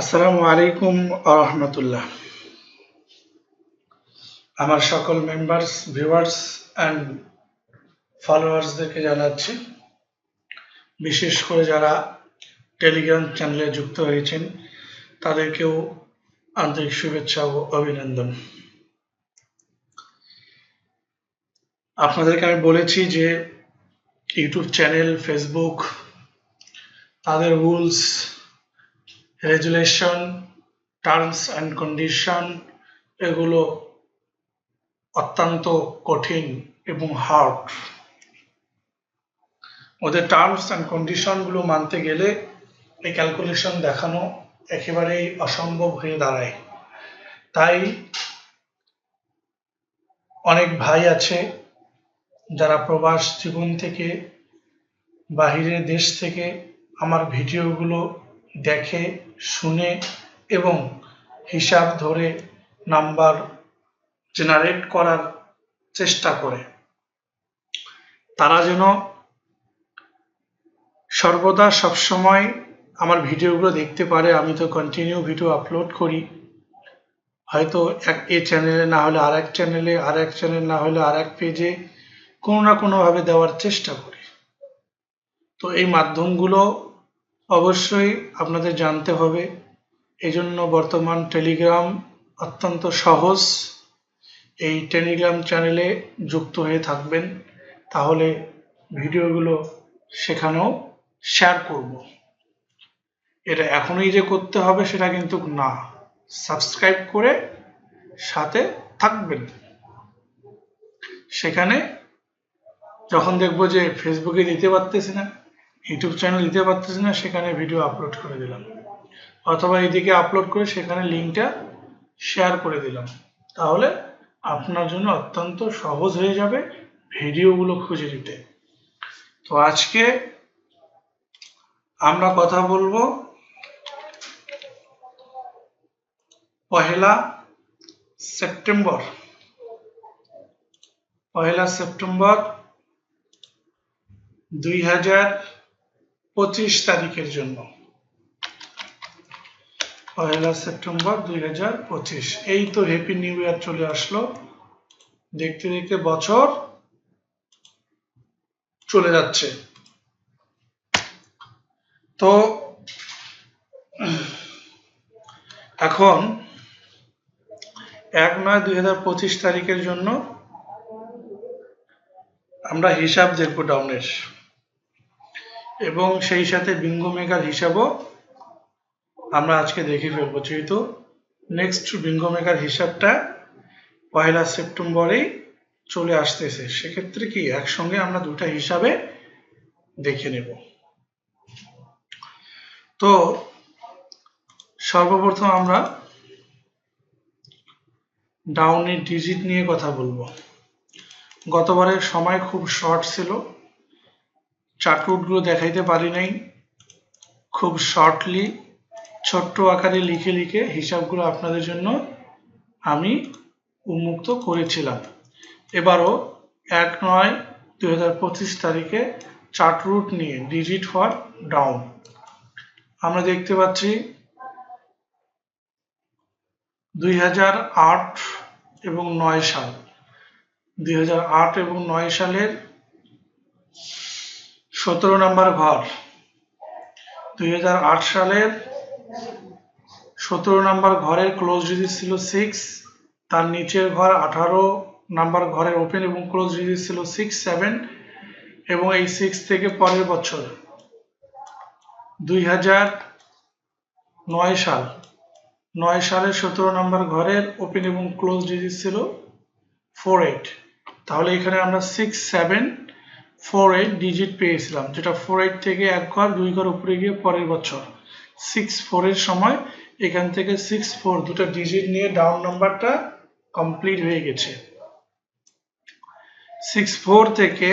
আসসালামু আলাইকুম আহমতুল্লাহ আমার সকল মেম্বার্স ভিউয়ার্স অ্যান্ড ফলোয়ার্সদেরকে জানাচ্ছি, বিশেষ করে যারা টেলিগ্রাম চ্যানেলে যুক্ত হয়েছেন, তাদেরকেও আন্তরিক শুভেচ্ছা ও অভিনন্দন। আপনাদেরকে আমি বলেছি যে ইউটিউব চ্যানেল ফেসবুক তাদের rules resolution, terms and condition, এগুলো অত্যন্ত কঠিন এবং হার্ড। ওদের টার্মস অ্যান্ড কন্ডিশনগুলো মানতে গেলে এই ক্যালকুলেশন দেখানো একেবারেই অসম্ভব হয়ে দাঁড়ায়। তাই অনেক ভাই আছে যারা প্রবাস জীবন থেকে, বাহিরের দেশ থেকে আমার ভিডিওগুলো দেখে শুনে এবং হিসাব ধরে নাম্বার জেনারেট করার চেষ্টা করে। তারা যেন সর্বদা সবসময় আমার ভিডিওগুলো দেখতে পারে, আমি তো কন্টিনিউ ভিডিও আপলোড করি। হয়তো এক এ চ্যানেলে না হলে আর এক চ্যানেলে আর এক চ্যানেল না হলে আর এক পেজে কোনো না কোনোভাবে দেওয়ার চেষ্টা করি। তো এই মাধ্যমগুলো অবশ্যই আপনাদের জানতে হবে। এজন্য বর্তমান টেলিগ্রাম অত্যন্ত সহজ। এই টেলিগ্রাম চ্যানেলে যুক্ত হয়ে থাকবেন। তাহলে ভিডিওগুলো সেখানেও শেয়ার করব। এটা এখনই যে করতে হবে সেটা কিন্তু না। সাবস্ক্রাইব করে সাথে থাকবেন। সেখানে যখন দেখব যে ফেসবুকে দিতে পারতেছি না ইউটিউব চ্যানেল দিতে পারতেছি না, সেখানে ভিডিও আপলোড করে দিলাম। অথবা এদিকে আপলোড করে সেখানে লিঙ্কটা শেয়ার করে দিলাম। তাহলে আপনার জন্য অত্যন্ত সহজ হয়ে যাবে ভিডিওগুলো খুঁজে দিতে তো আজকে আমরা কথা বলব পহেলা সেপ্টেম্বর। পহেলা সেপ্টেম্বর দুই হাজার পঁচিশ তারিখের জন্য। পয়লা সেপ্টেম্বর দুই এই তো হ্যাপি নিউ ইয়ার চলে আসলো। দেখতে দেখতে বছর চলে যাচ্ছে। তো এখন এক নয় দুই তারিখের জন্য আমরা হিসাব দেখব ডাউনের এবং সেই সাথে বিঙ্গো মেকার হিসাবও আমরা আজকে দেখে ফেলব, যেহেতু নেক্সট বিঙ্গো মেকার হিসাবটা পয়লা সেপ্টেম্বরেই চলে আসতেছে। সেক্ষেত্রে কি একসঙ্গে আমরা দুটা হিসাবে দেখে নেব। তো সর্বপ্রথম আমরা ডাউনের ডিজিট নিয়ে কথা বলব। গতবারের সময় খুব শর্ট ছিল। চার্টরুটগুলো দেখাইতে পারি নাই। খুব শর্টলি ছোট্ট আকারে লিখে লিখে হিসাবগুলো আপনাদের জন্য আমি উন্মুক্ত করেছিলাম। এবারও এক নয় পঁচিশ তারিখে চার্টরুট নিয়ে ডিজিট ফর ডাউন আমরা দেখতে পাচ্ছি দুই হাজার আট এবং নয় সাল। দুই হাজার আট এবং নয় সালের সতেরো নম্বর ঘর। দুই হাজার আট সালের সতেরো নম্বর ঘরের ক্লোজ ডিজিট ছিল সিক্স তার নিচের ঘর আঠারো নাম্বার ঘরের ওপেন এবং ক্লোজ ডিজিট ছিল সিক্স সেভেন এবং এই সিক্স থেকে পরের বছর। দুই হাজার নয় সাল, নয় সালের সতেরো নম্বর ঘরের ওপেন এবং ক্লোজ ডিজিট ছিল ফোর এইট তাহলে এখানে আমরা six seven four eight digit পেয়েছিলাম, যেটা ফোর এইট থেকে এক ঘর দুই ঘর উপরে গিয়ে পরের বছর। সিক্স ফোরের সময় এখান থেকে সিক্স ফোর দুটো ডিজিট নিয়ে ডাউন নাম্বারটা কমপ্লিট হয়ে গেছে। সিক্স ফোর থেকে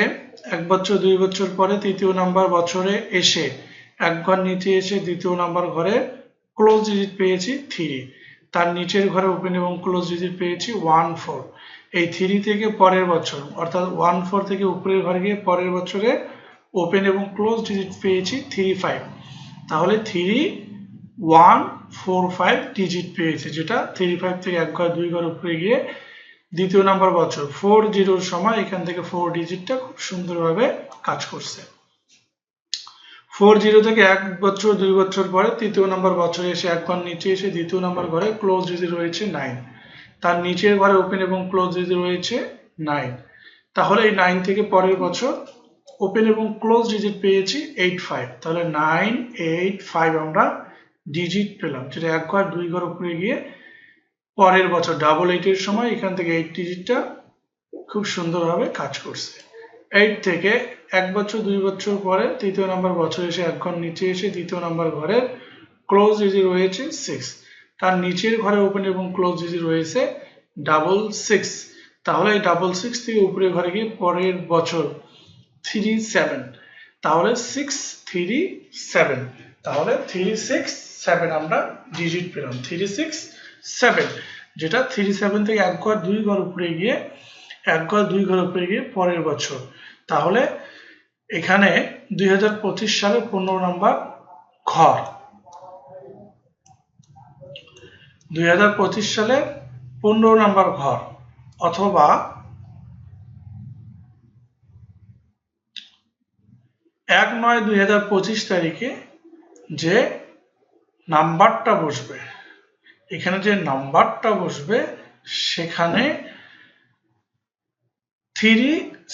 এক বছর, দুই বছর পরে তৃতীয় নাম্বার বছরে এসে এক ঘর নিচে এসে দ্বিতীয় নাম্বার ঘরে ক্লোজ ডিজিট পেয়েছি থ্রি তার নিচের ঘরে ওপেন এবং ক্লোজ ডিজিট পেয়েছি ওয়ান ফোর এই থ্রি থেকে পরের বছর, অর্থাৎ ওয়ান ফোর থেকে উপরের ঘরে গিয়ে পরের বছরে ওপেন এবং ক্লোজ ডিজিট পেয়েছি থ্রি ফাইভ তাহলে three one four five digit পেয়েছে, যেটা থ্রি ফাইভ থেকে এক ঘর, দুই ঘর উপরে গিয়ে দ্বিতীয় নাম্বার বছর। ফোর জিরোর সময় এখান থেকে ফোর ডিজিটটা খুব সুন্দরভাবে কাজ করছে। ফোর জিরো থেকে এক বছর, দুই বছর পরে তৃতীয় নাম্বার বছরে এসে এক ঘর নিচে এসে দ্বিতীয় নাম্বার ঘরে ক্লোজ ডিজিট রয়েছে নাইন তার নিচের ঘরে ওপেন এবং ক্লোজ রয়েছে নাইন তাহলে এই নাইন থেকে পরের বছর ওপেন এবং ক্লোজ ডিজিট পেয়েছি এইট ফাইভ তাহলে নাইন এইট ফাইভ আমরা ডিজিট পেলাম। যেটা এক ঘর দুই ঘর উপরে গিয়ে পরের বছর ডাবল এইটের সময় এখান থেকে এইট ডিজিটটা খুব সুন্দরভাবে কাজ করছে। এইট থেকে এক বছর, দুই বছর পরে তৃতীয় নাম্বার বছর এসে এক ঘর নিচে এসে দ্বিতীয় নাম্বার ঘরের ক্লোজ ডিজিট রয়েছে সিক্স তার নিচের ঘরে ওপেন এবং ক্লোজ ডিজিট রয়েছে ডাবল সিক্স তাহলে ডাবল সিক্স থেকে উপরে ঘরে গিয়ে পরের বছর থ্রি সেভেন তাহলে সিক্স থ্রি সেভেন তাহলে থ্রি সিক্স সেভেন আমরা ডিজিট পেলাম থ্রি সিক্স সেভেন যেটা থ্রি সেভেন থেকে এক ঘর দুই ঘর উপরে গিয়ে, এক ঘর দুই ঘর উপরে গিয়ে পরের বছর, তাহলে এখানে দুই হাজার পঁচিশ সালে পনেরো নম্বর ঘর। দুই হাজার পঁচিশ সালে পনেরো নম্বর ঘর অথবা এক নয় দুই হাজার পঁচিশ তারিখে যে নাম্বারটা বসবে, এখানে যে নাম্বারটা বসবে সেখানে থ্রি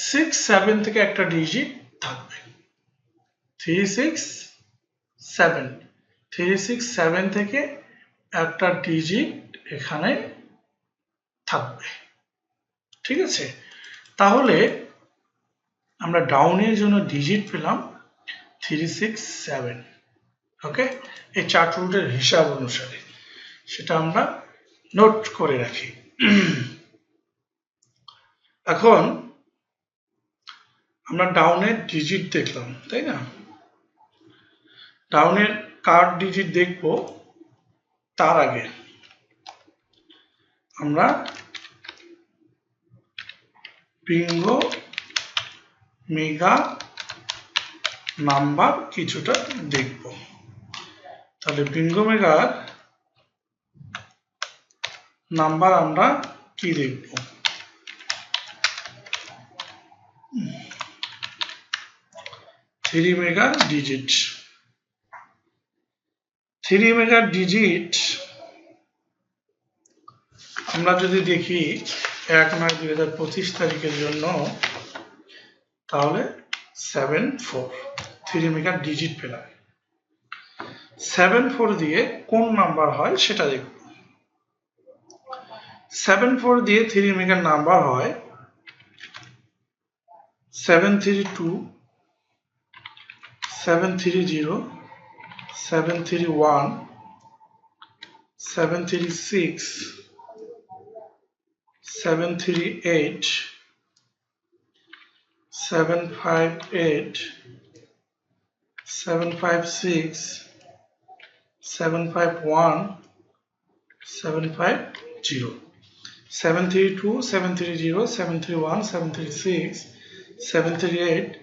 সিক্স সেভেন থেকে একটা ডিজিট থাকবে। Three six seven three six seven থেকে একটা ডিজিট এখানে থাকবে। ঠিক আছে? তাহলে আমরা ডাউনের জন্য ডিজিট পেলাম থ্রি সিক্স সেভেন ওকে এই চার্ট রুটের হিসাব অনুসারে। সেটা আমরা নোট করে রাখি। এখন আমরা ডাউনের ডিজিট দেখলাম, তাই না? ডাউনের কার্ড ডিজিট দেখব? তার আগে আমরা বিঙ্গো মেগা নাম্বার কিছুটা দেখব। তাহলে বিঙ্গো মেগার নাম্বার আমরা কি দেখব? থ্রি মেগার ডিজিট। থ্রি মেগার ডিজিট আমরা যদি দেখি এক নয় দুই হাজার পঁচিশ তারিখের জন্য, তাহলে সেভেন ফোর থ্রি মেগার ডিজিট পেলাম। সেভেন ফোর দিয়ে কোন নাম্বার হয় সেটা দেখব সেভেন ফোর দিয়ে থ্রি মেকার নাম্বার হয় seven three two seven three zero seven three one seven three six seven three eight seven five eight seven five six seven five one seven five zero seven three two seven three zero seven three one seven three six seven three eight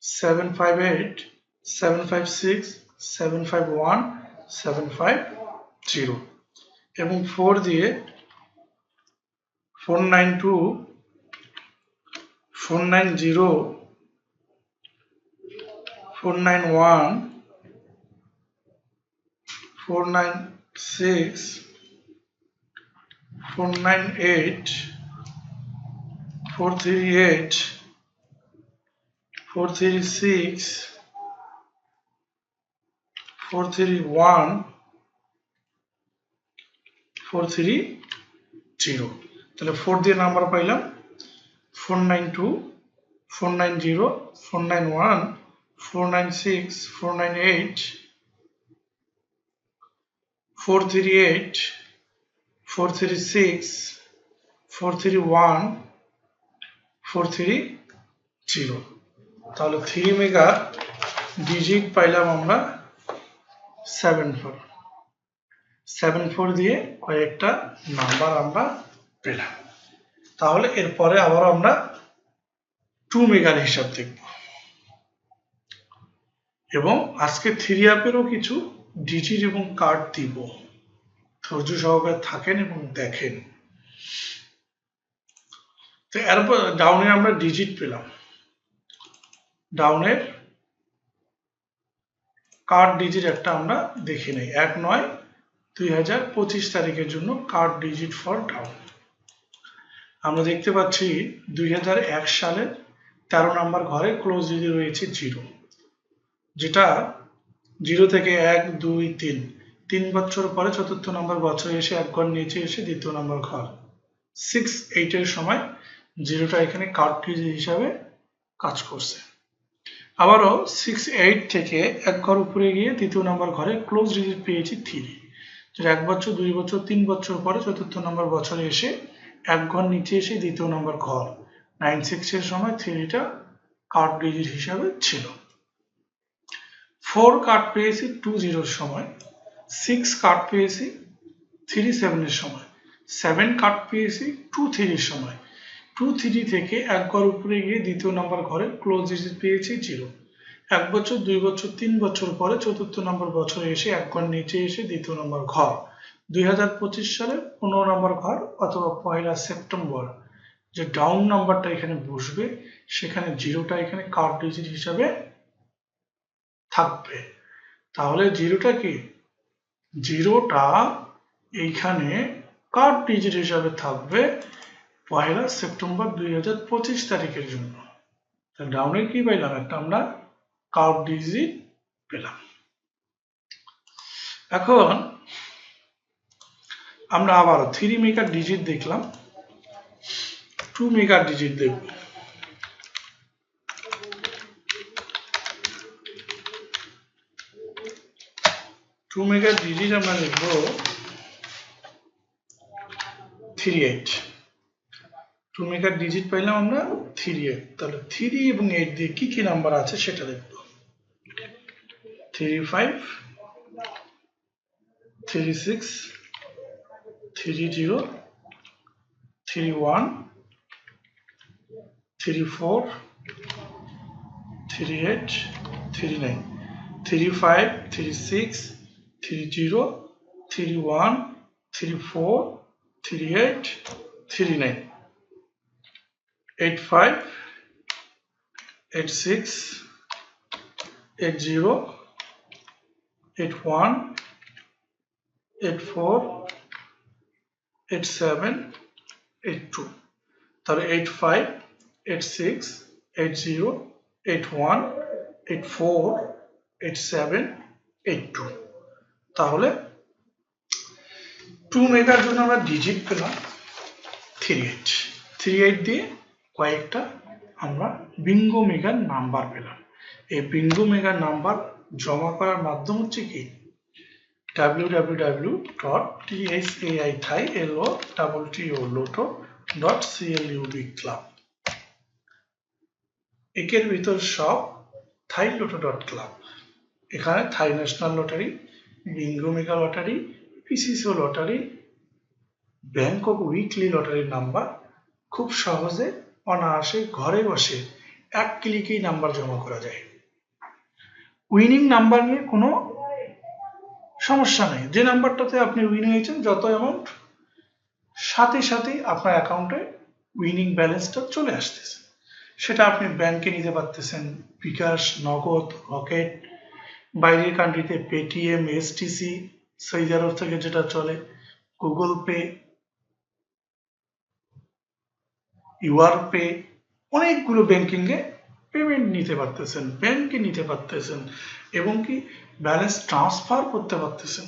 seven five eight seven five six seven five one seven five zero এবং four দিয়ে 492 490 491 496 498 438 436 431 430 তাহলে four দিয়ে number পাইলাম four nine two four nine zero four nine one four nine six four nine eight four three eight four three six four three one four three zero তাহলে three mega digit পাইলাম আমরা seven four seven four দিয়ে কয়েকটা number আমরা পেলাম তাহলে এরপরে আবার আমরা টু মেগার হিসাব দেখব। এবং আজকে থ্রি অ্যাপেরও কিছু ডিজিট এবং কার্ড দিব। ধৈর্য সহকারে থাকেন এবং দেখেন। তো এরপর ডাউনে আমরা ডিজিট পেলাম। ডাউনের কার্ড ডিজিট একটা আমরা দেখে নেই। এক নয় দুই হাজার পঁচিশ তারিখের জন্য কার্ড ডিজিট ফর ডাউন আমরা দেখতে পাচ্ছি দুই হাজার এক সালের তেরো নম্বর ঘরে ক্লোজ ডিজিট রয়েছে জিরো যেটা জিরো থেকে এক, দুই, তিন তিন বছর পরে চতুর্থ নম্বর বছরে এসে এক ঘর নিচে এসে দ্বিতীয় নম্বর ঘর। সিক্স এইটের সময় জিরোটা এখানে কার্ড ডিজিট হিসাবে কাজ করছে। আবারও সিক্স এইট থেকে এক ঘর উপরে গিয়ে দ্বিতীয় নম্বর ঘরে ক্লোজ ডিজিট পেয়েছি থ্রি যেটা এক বছর, দুই বছর, তিন বছর পরে চতুর্থ নম্বর বছরে এসে এক ঘর নিচে এসে দ্বিতীয় নম্বর ঘর। নাইন সিক্সের সময় থ্রিটা কার্ড ডিজিট হিসাবে ছিল। ফোর কার্ড পেয়েছি টু জিরোর সময়। সিক্স কার্ড পেয়েছি থ্রি সেভেনের সময়। সেভেন কার্ড পেয়েছি টু থ্রির সময়। টু থ্রি থেকে এক ঘর উপরে গিয়ে দ্বিতীয় নম্বর ঘরে ক্লোজ ডিজিট পেয়েছি জিরো এক বছর, দুই বছর, তিন বছর পরে চতুর্থ নম্বর বছরে এসে এক ঘর নিচে এসে দ্বিতীয় নম্বর ঘর। দুই হাজার পঁচিশ সালে পনেরো নম্বর ঘর অথবা পয়লা সেপ্টেম্বর যে ডাউন নাম্বারটা এখানে বসবে, সেখানে জিরোটা এখানে কার্ড ডিজিট হিসাবে থাকবে। তাহলে জিরোটা কি? জিরোটা এইখানে কার্ড ডিজিট হিসাবে থাকবে পয়লা সেপ্টেম্বর দুই হাজার পঁচিশ তারিখের জন্য। ডাউনে কি পাইলাম একটা আমরা কার্ড ডিজিট পেলাম। এখন আমরা আবার থ্রি মেগার ডিজিট দেখলাম। টু মেগার ডিজিট দেখব। টু মেগার ডিজিট আমরা লিখব থ্রি এইট টু মেগার ডিজিট পাইলাম আমরা থ্রি এইট তাহলে থ্রি এবং এইট দিয়ে কি কি নাম্বার আছে সেটা দেখব three five three six three zero three one three four three eight three nine three five three six three zero three one three four three eight three nine eight five eight six eight zero eight one eight four eight seven eight two তাহলে eight five eight six eight zero eight one eight four eight seven eight two তাহলে two মেগার জন্য আমরা digit পেলাম three eight three eight দিয়ে কয়েকটা আমরা Bingo মেগার number পেলাম। এই বিঙ্গো মেগার নাম্বার জমা করার মাধ্যম হচ্ছে কি? www.tsaithai.lo.club একের ভিতর সব থাই লোটো ডট ক্লাব এখানে Thai national lottery bingo mega lottery পিসিসিও lottery Bangkok weekly লটারির নাম্বার খুব সহজে অনায়াসে ঘরে বসে এক ক্লিকেই নাম্বার জমা করা যায়। উইনিং নাম্বার নিয়ে কোনো সমস্যা নেই। যে নাম্বারটাতে আপনি উইন হয়েছেন, যত অ্যামাউন্ট সাথে সাথে আপনার অ্যাকাউন্টে উইনিং ব্যালেন্সটা চলে আসতেছে। সেটা আপনি ব্যাংকে নিতে পারতেছেন বিকাশ নগদ রকেট বাইরের কান্ট্রিতে পেটিএম এসটিসি সৌদি আরব থেকে যেটা চলে গুগল পে ইউআর পে অনেকগুলো ব্যাংকিংয়ে পেমেন্ট নিতে পারতেছেন ব্যাংকে নিতে পারতেছেন, এবং কি ব্যালেন্স ট্রান্সফার করতে পারতেছেন।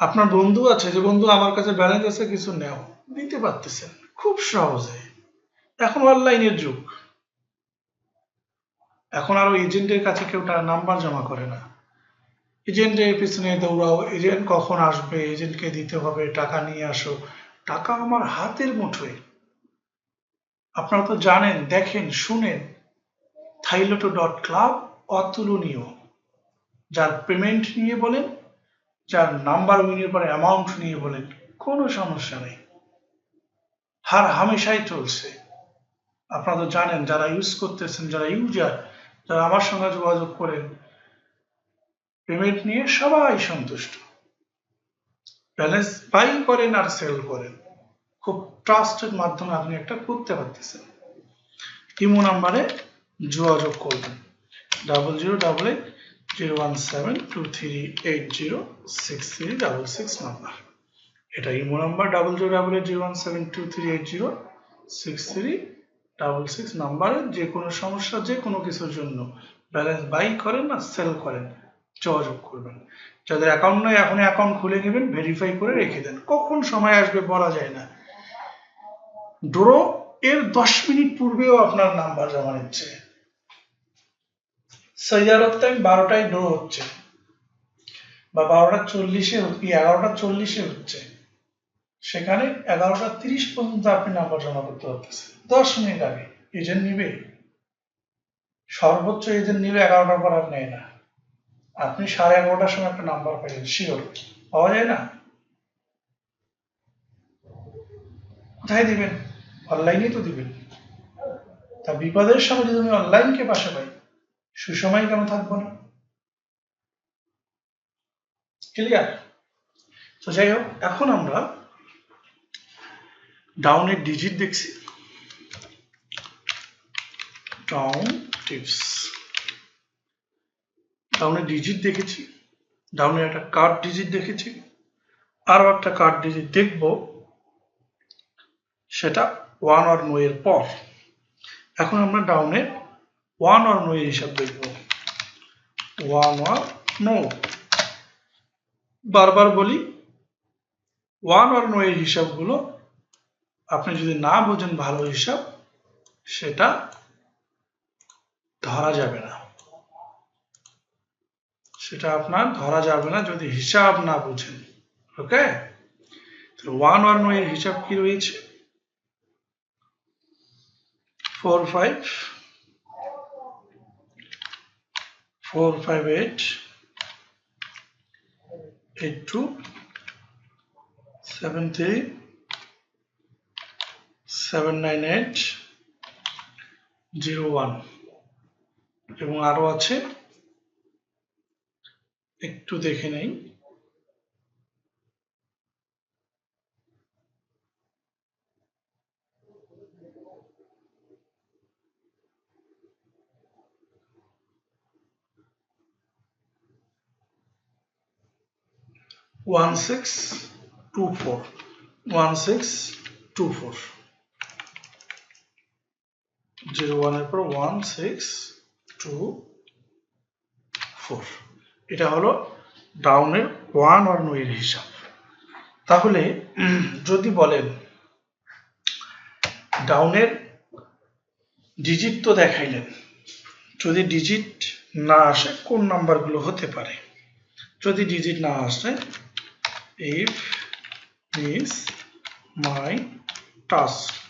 আপনার বন্ধু আছে, যে বন্ধু আমার কাছে ব্যালেন্স আছে, কিছু নেও দিতে পারতেছেন, খুব সহজে। এখন অনলাইনের যুগ। এখন আরও এজেন্টের কাছে কেউ তার নাম্বার জমা করে না। এজেন্টের পিছনে দৌড়াও এজেন্ট কখন আসবে এজেন্টকে দিতে হবে, টাকা নিয়ে আসো। টাকা আমার হাতের মুঠোয়। আপনারা তো জানেন, দেখেন, শুনেন। থাইলোটো ডট ক্লাব অতুলনীয়। যার পেমেন্ট নিয়ে বলেন, যার নাম্বার উইনের পরে অ্যামাউন্ট নিয়ে বলেন, কোনো সমস্যা নেই। হার হামেশাই চলছে। আপনারা তো জানেন, যারা ইউজ করতেছেন, যারা ইউজার যারা আমার সঙ্গে যোগাযোগ করেন পেমেন্ট নিয়ে সবাই সন্তুষ্ট। ব্যালেন্স বাই করেন আর সেল করেন। খুব ট্রাস্টের মাধ্যমে আপনি একটা করতে পারতেছেন। ইমো নাম্বারে যোগাযোগ করবেন। Double zero double eight zero one seven two three eight zero six three double six number. এটা imo number double zero double eight zero one seven two three eight zero six three double six নাম্বারে। যে কোনো সমস্যা যে কোনো কিছুর জন্য balance by করেন না সেল করেন, যোগাযোগ করবেন। যাদের অ্যাকাউন্ট নয় এখন অ্যাকাউন্ট খুলে নেবেন ভেরিফাই করে রেখে দেন। কখন সময় আসবে বলা যায় না। ড্রো এর দশ মিনিট পূর্বেও আপনার নাম্বার জমা নিচ্ছে। সৈয়ারত টাইম বারোটায় ড্র হচ্ছে। বা বারোটা চল্লিশে এগারোটা চল্লিশে হচ্ছে। সেখানে এগারোটা তিরিশ পর্যন্ত আপনি নাম্বার জমা করতে পারতেছেন। দশ মিনিট আগে এজেন্ট নিবে। সর্বোচ্চ এজেন্ট নিবে এগারোটার পর আর নেয় না। আপনি সাড়ে এগারোটার সময় একটা নাম্বার পাইলেন শিওর পাওয়া যায় না? কোথায় দিবেন? অনলাইনে তো দিবেন। তা বিপদের সময় যদি অনলাইনকে পাশে পাই, সুসময় কেন থাকব না? ক্লিয়ার তো যাই হোক, এখন আমরা ডাউনের ডিজিট দেখছি। ডাউন টিপস ডাউনের ডিজিট দেখেছি। ডাউনের একটা কার্ড ডিজিট দেখেছি। আরও একটা কার্ড ডিজিট দেখব। সেটা ওয়ান আর নো এর পর। এখন আমরা ডাউনের ওয়ান আর নো এর হিসাব দেখব। ওয়ান আর নো। বারবার বলি, ওয়ান আর নো এর হিসাবগুলো আপনি যদি না বোঝেন ভালো হিসাব, সেটা ধরা যাবে না। সেটা আপনার ধরা যাবে না যদি হিসাব না বুঝেন। ওকে ওয়ান ওয়ানের হিসাব কি রয়েছে? Four five four five eight eight two seven three seven nine eight zero one এবং আরও আছে। একটু দেখে নেই। One six two four one six two four zero ওয়ানের পর ওয়ান সিক্স টু ফোর এটা হলো ডাউনের ওয়ান আর এর হিসাব। তাহলে যদি বলেন ডাউনের ডিজিট তো দেখাইলেন, যদি ডিজিট না আসে, কোন নাম্বারগুলো হতে পারে? যদি ডিজিট না আসে if miss my task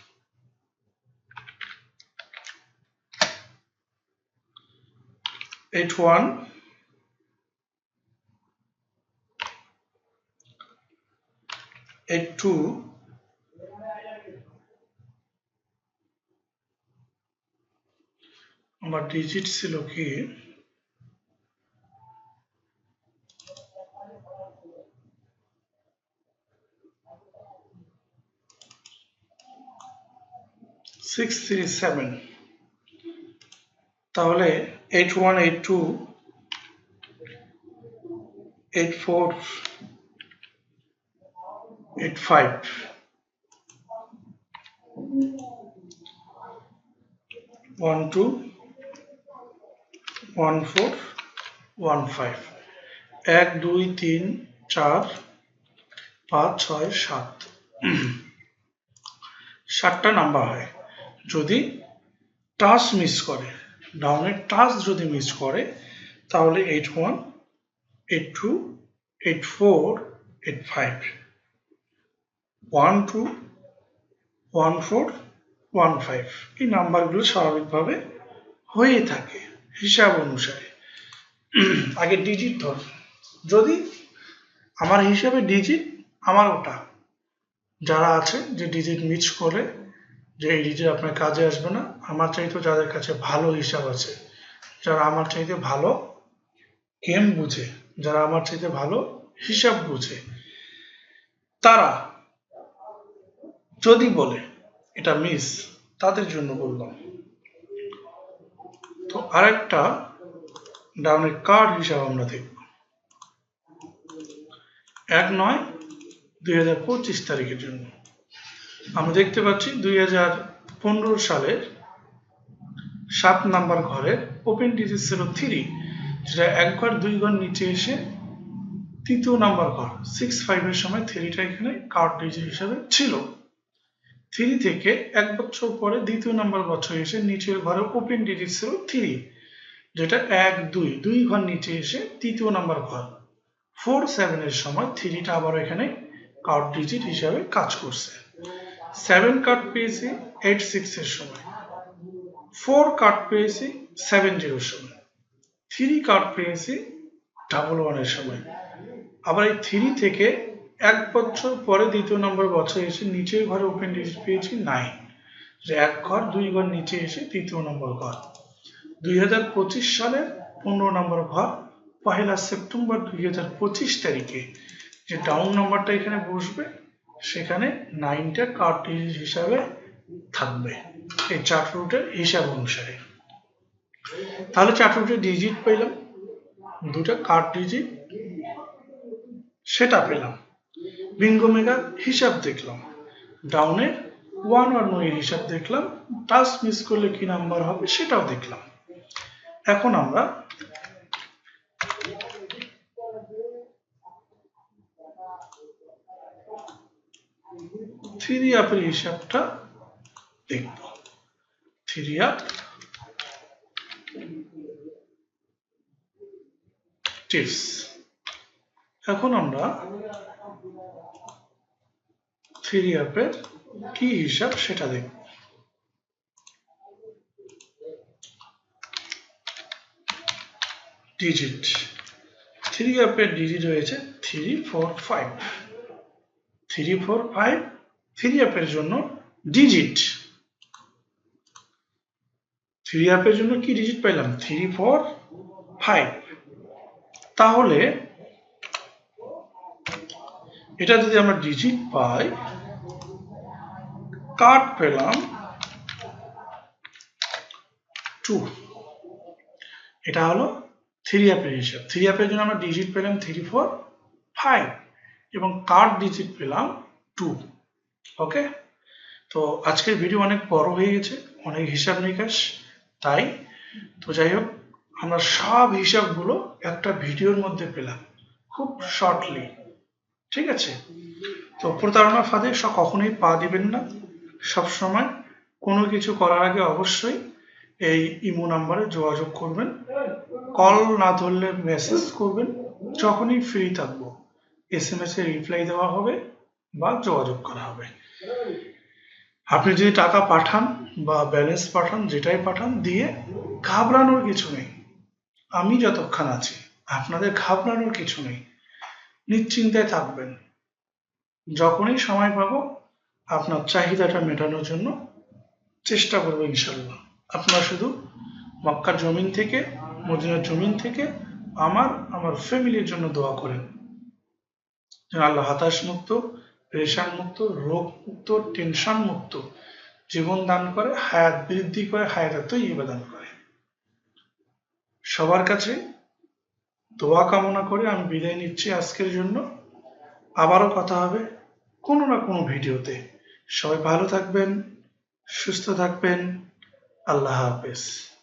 eight one. Eight two. আমার ডিজিট ছিল কি সিক্স থ্রি সেভেন তাহলে eight one eight two eight four eight five one two one four one five এক, দুই, তিন, চার, পাঁচ, ছয়, সাত। নাম্বার হয়। যদি টাচ মিস করে ডাউনের টাচ যদি মিস করে, তাহলে eight one eight two eight four eight five one two one four one five এই নাম্বারগুলো স্বাভাবিকভাবে হয়ে থাকে, হিসাব অনুসারে। আগে ডিজিট ধর। যদি আমার হিসাবে ডিজিট আমার ওটা যারা আছে যে ডিজিট মিস করে যে এই ডিজিট আপনার কাজে আসবে না, আমার চাইতে যাদের কাছে ভালো হিসাব আছে, যারা আমার চাইতে ভালো গেম বুঝে, যারা আমার চাইতে ভালো হিসাব বুঝে, তারা যদি বলে, এটা মিস তাদের জন্য বললাম। তো আরেকটা ডাউনের কার্ড হিসাব আমরা দেখব। এক নয় দুই তারিখের জন্য। আমরা দেখতে পাচ্ছি দুই হাজার পনেরো সালের সাত নাম্বার ঘরের ওপেন ডিজিট ছিল থ্রি, যেটা এক ঘর দুই ঘর নিচে এসে তৃতীয় নাম্বার ঘর সিক্স ফাইভের সময় থ্রিটা এখানে কার্ড ডিজিট হিসাবে ছিল। থ্রি থেকে এক বছর পরে দ্বিতীয় নাম্বার বছর এসে নিচের ঘরে ওপেন ডিজিট ছিল থ্রি, যেটা এক, দুই দুই ঘর নিচে এসে তৃতীয় নাম্বার ঘর। ফোর সেভেনের সময় থ্রিটা আবার এখানে কার্ড ডিজিট হিসাবে কাজ করছে। সেভেন কার্ড পেয়েছি এইট সিক্স এর সময়। ফোর কার্ড পেয়েছি সেভেন জিরোর সময়। থ্রি কার্ড পেয়েছি ডাবল ওয়ানের সময়। আবার এই থ্রি থেকে এক বছর পরে দ্বিতীয় নম্বর বছর এসে নিচের ঘরে ওপেন ডিজিট পেয়েছি নাইন এক ঘর, দুই ঘর নিচে এসে তৃতীয় নম্বর ঘর। দুই হাজার পঁচিশ সালের পনেরো নম্বর ঘর, পহেলা সেপ্টেম্বর দুই হাজার পঁচিশ তারিখে। যে ডাউন নম্বরটা এখানে বসবে সেখানে নাইনটা কার্ড ডিজিট হিসাবে থাকবে। এই চার্ট রুটের হিসাব অনুসারে। তাহলে চার্ট রুটের ডিজিট পেলাম। দুটা কার্ড ডিজিট সেটা পেলাম। বিঙ্গো মেগার হিসাব দেখলাম। ডাউনের ওয়ান ওয়ান নয়ের হিসাব দেখলাম। টাচ মিস করলে কি নাম্বার হবে সেটাও দেখলাম। এখন আমরা থ্রি আপের হিসাবটা দেখব। Three up tips. এখন আমরা থ্রি আপের কি হিসাব সেটা দেখব। ডিজিট। থ্রি আপের ডিজিট রয়েছে three four five. Three four five three আপের জন্য ডিজিট থ্রি আপের জন্য কি ডিজিট পাইলাম? থ্রি ফোর ফাইভ তাহলে এটা যদি আমরা ডিজিট পাই কাট পেলাম টু এটা হলো থ্রি অ্যাপের হিসাব। থ্রি অ্যাপের জন্য আমরা ডিজিট পেলাম থ্রি ফোর ফাইভ এবং কার্ড ডিজিট পেলাম টু ওকে তো আজকের ভিডিও অনেক বড় হয়ে গেছে, অনেক হিসাব নিকাশ, তাই? তো যাই হোক, আমরা সব হিসাবগুলো একটা ভিডিওর মধ্যে পেলাম, খুব শর্টলি ঠিক আছে? তো প্রতারণা ফাঁদে সব কখনোই পা দিবেন না, সব সময় কোনো কিছু করার আগে অবশ্যই এই ইমো নাম্বারে যোগাযোগ করবেন, কল না ধরলে মেসেজ করবেন, যখনই ফ্রি থাকব। এস এম এস এ রিপ্লাই দেওয়া হবে বা যোগাযোগ করা হবে। আপনি যদি টাকা পাঠান বা ব্যালেন্স পাঠান, যেটাই পাঠান, দিয়ে ঘাবড়ানোর কিছু নেই। আমি যতক্ষণ আছি, আপনাদের ঘাবড়ানোর কিছু নেই। নিশ্চিন্তায় থাকবেন। যখনই সময় পাবো, আপনার চাহিদাটা মেটানোর জন্য চেষ্টা করব ইনশাল্লাহ আপনারা শুধু মক্কার জমিন থেকে, মদিনার জমিন থেকে আমার আমার ফ্যামিলির জন্য দোয়া করেন। আল্লাহ হতাশ মুক্ত পেরেশান মুক্ত রোগ মুক্ত টেনশন মুক্ত জীবন দান করে, হায়াত বৃদ্ধি করে হায়াত তৈবা দান করে। সবার কাছে দোয়া কামনা করে আমি বিদায় নিচ্ছি আজকের জন্য। আবারও কথা হবে কোনো না কোনো ভিডিওতে। সবাই ভালো থাকবেন, সুস্থ থাকবেন। আল্লাহ হাফেজ।